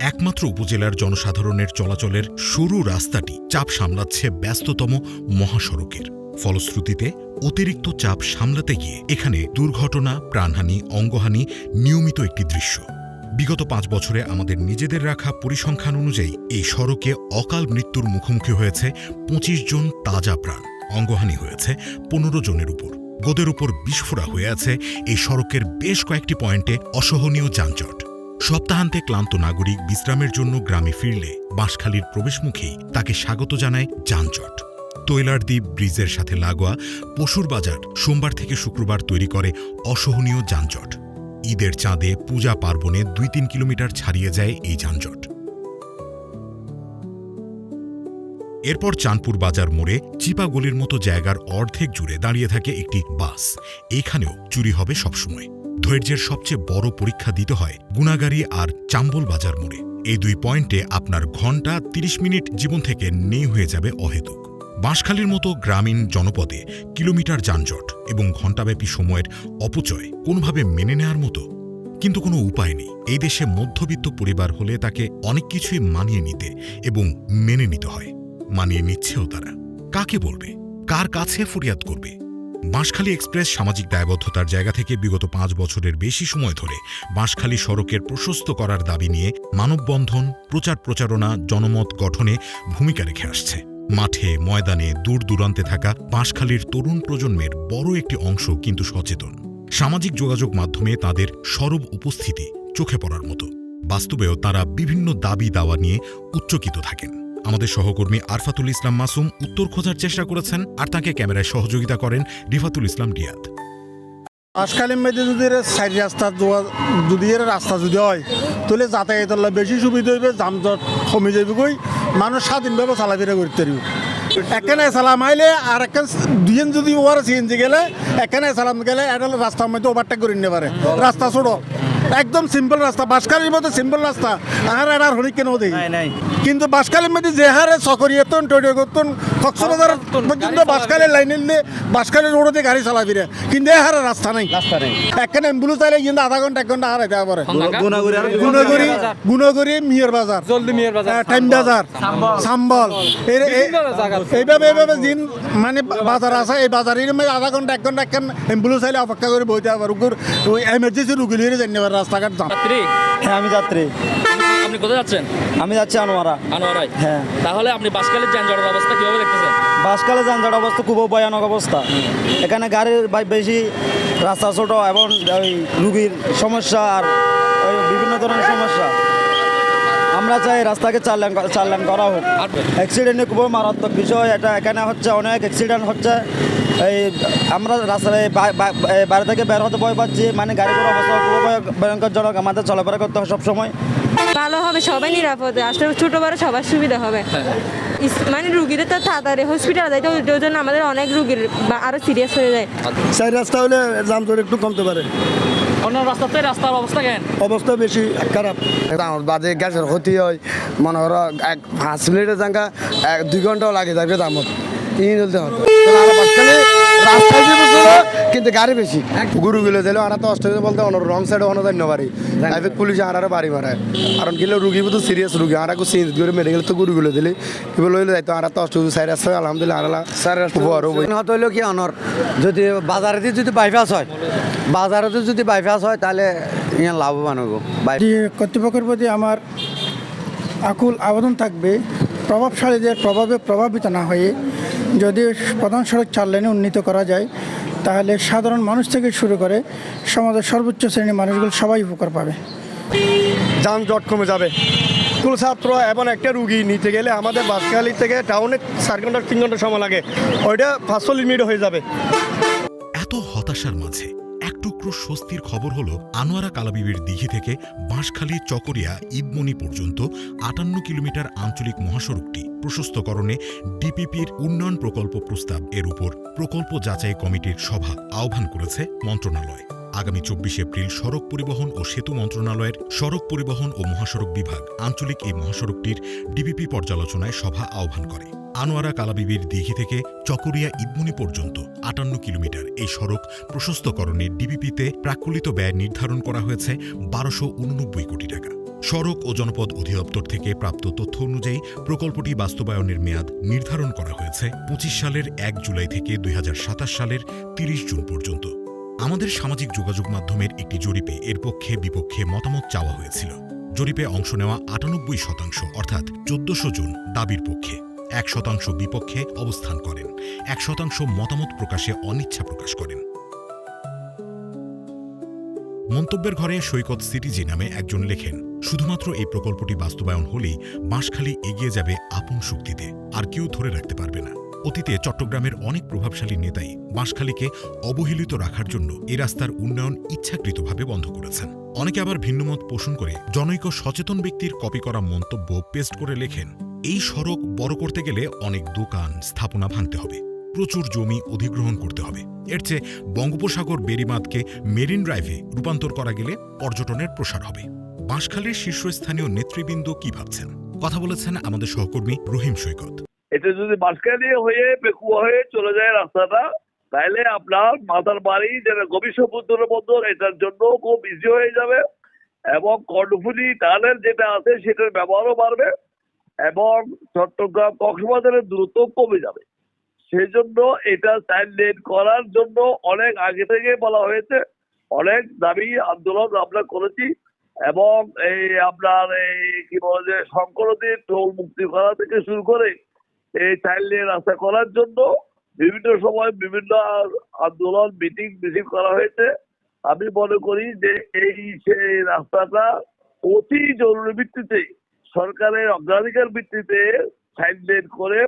একমাত্র উপজেলার জনসাধারণের চলাচলের সরু রাস্তাটি চাপ সামলাচ্ছে ব্যস্ততম মহাসড়কের। ফলশ্রুতিতে অতিরিক্ত চাপ সামলাতে গিয়ে এখানে দুর্ঘটনা, প্রাণহানি, অঙ্গহানি নিয়মিত একটি দৃশ্য। বিগত পাঁচ বছরে আমাদের নিজেদের রাখা পরিসংখ্যান অনুযায়ী এই সড়কে অকাল মৃত্যুর মুখোমুখি হয়েছে পঁচিশ জন তাজা প্রাণ। অঙ্গহানি হয়েছে পনেরো জনের উপর। গোদের উপর বিস্ফোরা হয়ে আছে এই সড়কের বেশ কয়েকটি পয়েন্টে অসহনীয় যানজট। সপ্তাহান্তে ক্লান্ত নাগরিক বিশ্রামের জন্য গ্রামে ফিরলে বাঁশখালীর প্রবেশমুখেই তাকে স্বাগত জানায় যানজট। তৈলার দ্বীপ ব্রিজের সাথে লাগোয়া পশুর বাজার সোমবার থেকে শুক্রবার তৈরি করে অসহনীয় যানজট। ঈদের চাঁদে পূজা পার্বণে দুই তিন কিলোমিটার ছাড়িয়ে যায় এই যানজট। এরপর চাঁদপুর বাজার মোড়ে চিপাগলির মতো জায়গার অর্ধেক জুড়ে দাঁড়িয়ে থাকে একটি বাস। এখানেও চুরি হবে সবসময়। ধৈর্যের সবচেয়ে বড় পরীক্ষা দিতে হয় গুণাগাড়ি আর চাম্বল বাজার মোড়ে। এই দুই পয়েন্টে আপনার ঘণ্টা ৩০ মিনিট জীবন থেকে নেই হয়ে যাবে অহেতুক। বাঁশখালীর মতো গ্রামীণ জনপদে কিলোমিটার যানজট এবং ঘণ্টাব্যাপী সময়ের অপচয় কোনোভাবে মেনে নেয়ার মতো কিন্তু কোনো উপায় নেই। এই দেশে মধ্যবিত্ত পরিবার হলে তাকে অনেক কিছুই মানিয়ে নিতে এবং মেনে নিতে হয়। মানিয়ে নিচ্ছেও তারা। কাকে বলবে? কার কাছে ফরিয়াদ করবে? বাঁশখালী এক্সপ্রেস সামাজিক দায়বদ্ধতার জায়গা থেকে বিগত পাঁচ বছরের বেশি সময় ধরে বাঁশখালী সড়কের প্রশস্ত করার দাবি নিয়ে মানববন্ধন, প্রচার প্রচারণা, জনমত গঠনে ভূমিকা রেখে আসছে। মাঠে, ময়দানে দূর দূরান্তে থাকা বাঁশখালীর তরুণ প্রজন্মের বড় একটি অংশ কিন্তু সচেতন। সামাজিক যোগাযোগ মাধ্যমে তাদের সরব উপস্থিতি চোখে পড়ার মতো। বাস্তবেও তারা বিভিন্ন দাবি দাওয়া নিয়ে উচ্চকিত থাকেন। আমাদের সহকর্মী আরফাতুল ইসলাম মাসুম উত্তর খোঁজার চেষ্টা করেছেন আর তাকে ক্যামেরায় সহযোগিতা করেন রিফাতুল ইসলাম রিয়াদ। আজকালের মধ্যে যদি সাইড রাস্তা যদি এর রাস্তা যদি হয়, তাহলে যাতায়াতের বেশি সুবিধা হইবে, যানজট কমে যাবে কই, মানুষ স্বাধীনভাবে চলাফেরা করতে পারবে। এখানে সালাম আইলে আর এখান দুজন যদি ওভার সিএনজি গেলে এখানে সালাম গেলে এটা রাস্তার মধ্যে ওভারটেক করে নিতে পারে। রাস্তা ছোট। একদম সিম্পল রাস্তা বাসকালির মধ্যে সিম্পল রাস্তা। আর আর হরিক কেন দেখি কিন্তু বাসকালের মধ্যে যে হারে সকরিয়তন টৈডিও করতন কক্সবাজার পর্যন্ত বাসকালের লাইনে নিলে বাসকালের রোডে গাড়ি চালা ফিরে কিন্তু এ হারে রাস্তা নাই। এখানে অ্যাম্বুলেন্স আইলে কিন্তু আধা ঘণ্টা এক ঘণ্টা হারাই দেওয়া পারে। গুণগরি গুণগরি মিয়র বাজার। জলদি মিয়ার বাজার হ্যাঁ, টাইম বাজার। সাম্বল। এইভাবে এইভাবে দিন মানে বাজার আছে এই বাজারের মধ্যে আধা ঘণ্টা এক ঘণ্টা একখান অ্যাম্বুলেন্স আইলে অপেক্ষা করে বইতে পারে ওই এমার্জেন্সি রুগী লিয়ে জানি পারে রাস্তাঘাট জাম। যাত্রী? হ্যাঁ আমি যাত্রী। আপনি কোথায় যাচ্ছেন? আমি যাচ্ছি আনোয়ারা। আনোয়ারাই হ্যাঁ। তাহলে আপনি বাসকালের যানজটের অবস্থা কীভাবে দেখতেছেন? বাসকালে যানজট অবস্থা খুব ভয়ানক অবস্থা। এখানে গাড়ির বেশি রাস্তা ছোট এবং ওই রুগীর সমস্যা আর ওই বিভিন্ন ধরনের সমস্যা। আমরা চাই রাস্তাকে চার লেন চার লেন করা হোক। অ্যাক্সিডেন্টে খুবই মারাত্মক বিষয়। এটা এখানে হচ্ছে অনেক অ্যাক্সিডেন্ট হচ্ছে। এই আমরা রাস্তায় বা- বা- বাড়ি থেকে বের হতে ভয় পাচ্ছি। মানে গাড়িগুলো অবস্থা খুবই ভয়- ভয়ঙ্করজনক। আমাদের চলাফেরা করতে হয় সবসময়। ভালো হবে সবাই নিরাপদে। আসলে ছোট বড় সবার সুবিধা হবে। মানে রুগীরা তো তাড়াতাড়ি হসপিটাল যাইতে ওই জন্য আমাদের অনেক রুগীর বা আরও সিরিয়াস হয়ে যায়। সাইড রাস্তা হলে যানজট একটু কমতে পারে। অন্য রাস্তাতে রাস্তার অবস্থা কেন অবস্থা বেশি খারাপ। আমার বাজে গ্যাসের ক্ষতি হয়। মনে করো এক পাঁচ মিনিটের জায়গা এক দুই ঘন্টাও লাগে যাবে দামত। চলতে হবে। রাস্তায় যে বসে কিন্তু গাড়ি বেশি। গুরুগুলো দিলে আনা তো অস্ট্রেলিয়া বলতে অন্য রং সাইডে অন্য জানি। পারি ট্রাফিক পুলিশ আনারে বাড়ি মারে কারণ গেলে রুগী তো সিরিয়াস রুগী। আরা কো চেঞ্জ করে মেডিকেল তো গুরুগুলো দিলে। এগুলো লইলে যাইতো আরা তো অস্ট্রেলিয়া সাইড আসছে আলহামদুলিল্লাহ আনালা হতে হইল কি অনর? যদি বাজারেতে যদি বাইপাস হয় বাজারেতে যদি বাইপাস হয় তাহলে ইয়া লাভবান হব কর্তৃপক্ষের প্রতি আমার আকুল আবেদন থাকবে প্রভাবশালীদের প্রভাবে প্রভাবিত না হয়ে যদি প্রধান সড়ক চার লেনে উন্নীত করা যায় তাহলে সাধারণ মানুষ থেকে শুরু করে সমাজের সর্বোচ্চ শ্রেণির মানুষগুলো সবাই উপকার পাবে। যানজট কমে যাবে। স্কুল ছাত্র এবং একটা রুগী নিতে গেলে আমাদের বাসখালি থেকে টাউনে চার ঘণ্টা তিন ঘণ্টা সময় লাগে। ওইটা পাঁচশো লিমিট হয়ে যাবে। এত হতাশার মাঝে একটু স্বস্তির খবর হলো, আনোয়ারা কালাবিবির দিঘি থেকে বাঁশখালী চকরিয়া ঈদমণি পর্যন্ত আটান্ন কিলোমিটার আঞ্চলিক মহাসড়কটি প্রশস্তকরণে ডিপিপির উন্নয়ন প্রকল্প প্রস্তাব এর উপর প্রকল্প যাচাই কমিটির সভা আহ্বান করেছে মন্ত্রণালয়। আগামী চব্বিশ এপ্রিল সড়ক পরিবহন ও সেতু মন্ত্রণালয়ের সড়ক পরিবহন ও মহাসড়ক বিভাগ আঞ্চলিক এই মহাসড়কটির ডিপিপি পর্যালোচনায় সভা আহ্বান করে। আনোয়ারা কালাবিবির দিঘি থেকে চকরিয়া ঈদমুনি পর্যন্ত আটান্ন কিলোমিটার। এই সড়ক প্রশস্তকরণে ডিবিপিতে প্রাকুলিত ব্যয় নির্ধারণ করা হয়েছে বারোশো উননব্বই কোটি টাকা। সড়ক ও জনপদ অধিদপ্তর থেকে প্রাপ্ত তথ্য অনুযায়ী প্রকল্পটি বাস্তবায়নের মেয়াদ নির্ধারণ করা হয়েছে পঁচিশ সালের এক জুলাই থেকে দুই হাজার সাতাশ সালের তিরিশ জুন পর্যন্ত। আমাদের সামাজিক যোগাযোগ মাধ্যমের একটি জরিপে এর পক্ষে বিপক্ষে মতামত চাওয়া হয়েছিল। জরিপে অংশ নেওয়া আটানব্বই শতাংশ, অর্থাৎ চোদ্দশো জন দাবির পক্ষে। এক শতাংশ বিপক্ষে অবস্থান করেন। এক শতাংশ মতামত প্রকাশে অনিচ্ছা প্রকাশ করেন। মন্তব্যের ঘরে সৈকত সিটিজি নামে একজন লেখেন, শুধুমাত্র এই প্রকল্পটি বাস্তবায়ন হলেই বাঁশখালী এগিয়ে যাবে আপন শক্তিতে, আর কেউ ধরে রাখতে পারবে না। অতীতে চট্টগ্রামের অনেক প্রভাবশালী নেতাই বাঁশখালীকে অবহেলিত রাখার জন্য এ রাস্তার উন্নয়ন ইচ্ছাকৃতভাবে বন্ধ করেছেন। অনেকে আবার ভিন্নমত পোষণ করে জনৈক সচেতন ব্যক্তির কপি করা মন্তব্য পেস্ট করে লেখেন এই সড়ক বড় করতে গেলে অনেক দোকান, স্থাপনা ভাঙতে হবে। প্রচুর জমি অধিগ্রহণ করতে হবে। এর চেয়ে বঙ্গোপসাগর বেরিবাঁধকে মেরিন ড্রাইভে রূপান্তর করা গেলে পর্যটনের প্রসার হবে। বাঁশখালীর শীর্ষস্থানীয় নেতৃবৃন্দ কি ভাবছেন? কথা বলেছেন আমাদের সহকর্মী রহিম সৈকত। এটা যদি মাঝখানে হয়ে পেকুয়া হয়ে চলে যায় রাস্তাটা তাহলে আপনার মাথার বাড়ি, যেটা গভীর বন্দর এটার জন্য খুব ইজি হয়ে যাবে। এবং কর্ণফুলি টানেল যেটা আছে, সেটার ব্যবহারও বাড়বে। এবং চট্টগ্রাম কক্সবাজারের দ্রুত কমে যাবে। সেজন্য এটা সাইড লেন করার জন্য অনেক আগে থেকে বলা হয়েছে, অনেক দাবি আন্দোলন আমরা করেছি এবং এই আপনার এই কি বলে যে শঙ্করদের টোল মুক্তি করা থেকে শুরু করে এই চাইল্ড লেন রাস্তা করার জন্য বিভিন্ন সময় বিভিন্ন আন্দোলন মিটিং মিছিল করা হয়েছে। আমি মনে করি যে এই সেই রাস্তাটা অতি জরুরি ভিত্তিতে সরকারের অগ্রাধিকার ভিত্তিতে সাইড করে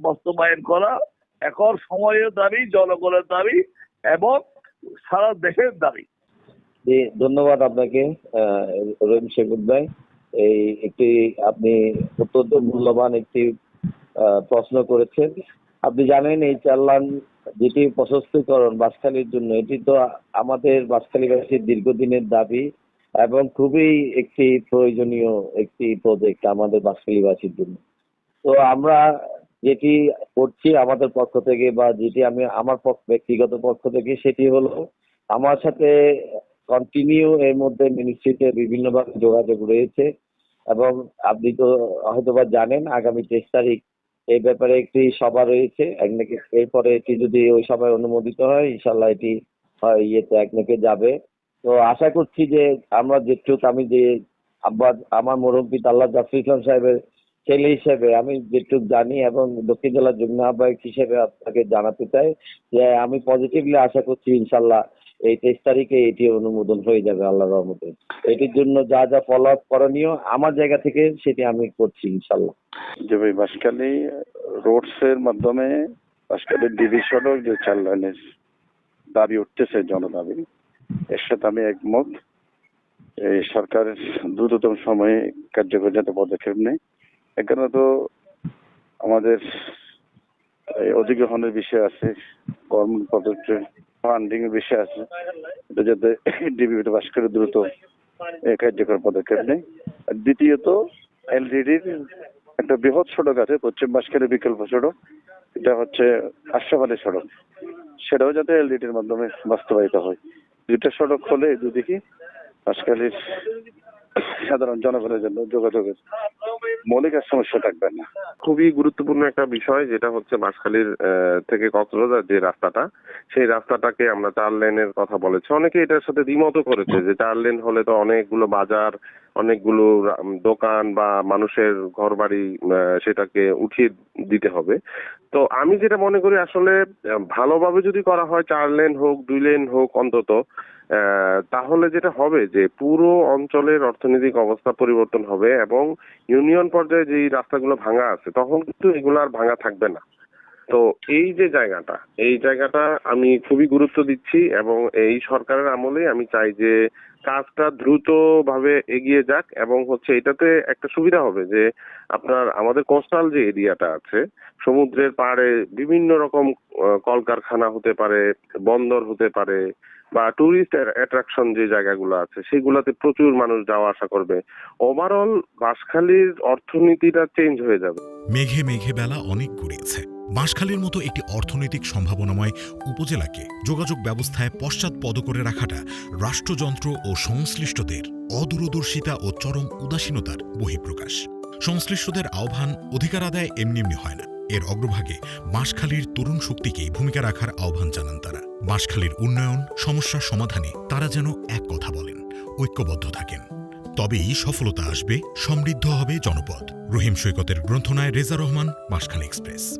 বাস্তবায়ন করা, এখন সময়ের দাবি, জনগণের দাবি এবং সারা দেশের দাবি। ধন্যবাদ আপনাকে রহিম শেখুদ ভাই। এই একটি আপনি অত্যন্ত মূল্যবান একটি প্রশ্ন করেছেন। আপনি জানেন এই চাল্লান যেটি প্রশস্তিকরণ বাসখালীর জন্য, এটি তো আমাদের বাসখালীবাসীর দীর্ঘদিনের দাবি। এবং খুবই একটি প্রয়োজনীয় একটি প্রজেক্ট আমাদের বাসখালীবাসীর জন্য। তো আমরা যেটি করছি আমাদের পক্ষ থেকে বা যেটি আমি আমার ব্যক্তিগত পক্ষ থেকে, সেটি হলো আমার সাথে কন্টিনিউ এর মধ্যে মিনিস্ট্রিতে বিভিন্নভাবে যোগাযোগ রয়েছে এবং আপনি তো হয়তোবা জানেন, আগামী তেইশ তারিখ এই ব্যাপারে একটি সভা রয়েছে। একদিকে এরপরে এটি যদি ওই সভায় অনুমোদিত হয় ইনশাল্লাহ এটি হয়, ইয়েতে একদিকে যাবে। তো আশা করছি যে আমরা যেটুক আমি যে আব্বা আমার মুরব্বী আল্লাহ জাফর ইসলাম সাহেবের ছেলে হিসেবে আমি যেটুক জানি এবং দক্ষিণ জেলার যুগ্ম আহ্বায়ক হিসেবে আপনাকে জানাতে চাই যে আমি পজিটিভলি আশা করছি ইনশাল্লাহ এই তেইশ তারিখে এটি অনুমোদন হয়ে যাবে আল্লাহ রহমতে। এটির জন্য যা যা ফলো আপ করণীয় আমার জায়গা থেকে সেটি আমি করছি ইনশাল্লাহ। যে ভাই বাঁশখালী রোডস এর মাধ্যমে বাঁশখালী ডিবি সড়ক যে চার লাইনের দাবি উঠতেছে জনদাবি এর সাথে আমি একমত। এই সরকারের দ্রুততম সময়ে কার্যকর যাতে পদক্ষেপ নেয়। এখানে তো আমাদের অধিগ্রহণের বিষয় আছে গভর্নমেন্ট প্রদত্ত ফান্ডিং এর বিষয় আছে। এটা যাতে ডিবি বাঁশখালী দ্রুত কার্যকর পদক্ষেপ নেয়। আর দ্বিতীয়ত, এলডিডির একটা বৃহৎ সড়ক আছে, পশ্চিম বাঁশখালী বিকল্প সড়ক। এটা হচ্ছে আশরাফালী সড়ক। সেটাও যাতে এলডিডির মাধ্যমে বাস্তবায়িত হয়। দুইটা সড়ক হলে দুদিকে বাঁশখালীর সাধারণ জনগণের জন্য যোগাযোগের মৌলিক আর সমস্যা থাকবে না। খুবই গুরুত্বপূর্ণ একটা বিষয়, যেটা হচ্ছে বাঁশখালীর থেকে কক্সবাজার যে রাস্তাটা, সেই রাস্তাটাকে আমরা চার লেনের কথা বলেছি। অনেকে এটার সাথে দ্বিমতও করেছে যে চার লেন হলে তো অনেকগুলো বাজার, অনেকগুলো দোকান বা মানুষের ঘর বাড়ি সেটাকে উঠিয়ে দিতে হবে। তো আমি যেটা মনে করি আসলে, ভালোভাবে যদি করা হয় চার লেন হোক, দুই লেন হোক অন্তত তাহলে যেটা হবে যে পুরো অঞ্চলের অর্থনৈতিক অবস্থা পরিবর্তন হবে এবং ইউনিয়ন পর্যায়ে যেই রাস্তাগুলো ভাঙা আছে, তখন কিন্তু এগুলো আর ভাঙা থাকবে না। তো এই যে জায়গাটা, এই জায়গাটা আমি খুবই গুরুত্ব দিচ্ছি এবং এই সরকারের আমলে আমি চাই যে কাজটা দ্রুতভাবে এগিয়ে যাক এবং হচ্ছে এটাতে একটা সুবিধা হবে যে আপনার আমাদের কোস্টাল যে এরিয়াটা আছে, সমুদ্রের পাড়ে বিভিন্ন রকম কলকারখানা হতে পারে, বন্দর হতে পারে বা টুরিস্ট অ্যাট্রাকশন যে জায়গাগুলো আছে, সেগুলোতে প্রচুর মানুষ যাওয়া আসা করবে। ওভারঅল বাঁশখালীর অর্থনীতিটা চেঞ্জ হয়ে যাবে। মেঘে মেঘে বেলা অনেক গড়িয়েছে। বাঁশখালীর মতো একটি অর্থনৈতিক সম্ভাবনাময় উপজেলাকে যোগাযোগ ব্যবস্থায় পশ্চাৎপদ করে রাখাটা রাষ্ট্রযন্ত্র ও সংশ্লিষ্টদের অদূরদর্শিতা ও চরম উদাসীনতার বহিঃপ্রকাশ। সংশ্লিষ্টদের আহ্বান অধিকার আদায় এমনি এমনি হয় না। এর অগ্রভাগে বাঁশখালীর তরুণ শক্তিকেই ভূমিকা রাখার আহ্বান জানান তারা। বাঁশখালীর উন্নয়ন, সমস্যা সমাধানে তারা যেন এক কথা বলেন, ঐক্যবদ্ধ থাকেন। তবেই সফলতা আসবে, সমৃদ্ধ হবে জনপদ। রহিম সৈকতের গ্রন্থনায় রেজা রহমান, বাঁশখালী এক্সপ্রেস।